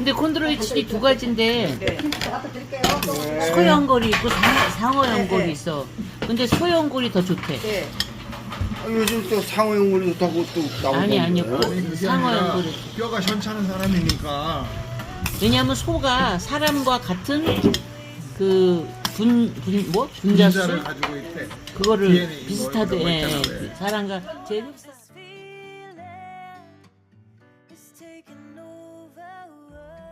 근데 콘드로이칠이 두 가지인데 네. 소형골이 있고 상- 상어형골이 네. 있어. 근데 소형골이 더 좋대. 네. 아, 요즘 또 상호용물이 좋다고 또 나오고. 아니 아니요. 있네. 꼭 그게 상어형골이. 뼈가 현찮은 사람이니까 왜냐하면 소가 사람과 같은 그분분뭐 분자수 분자를 가지고 있대. 그거를 DNA 뭐 비슷하대. 예, 왜. 사람과 제육사. is taking over.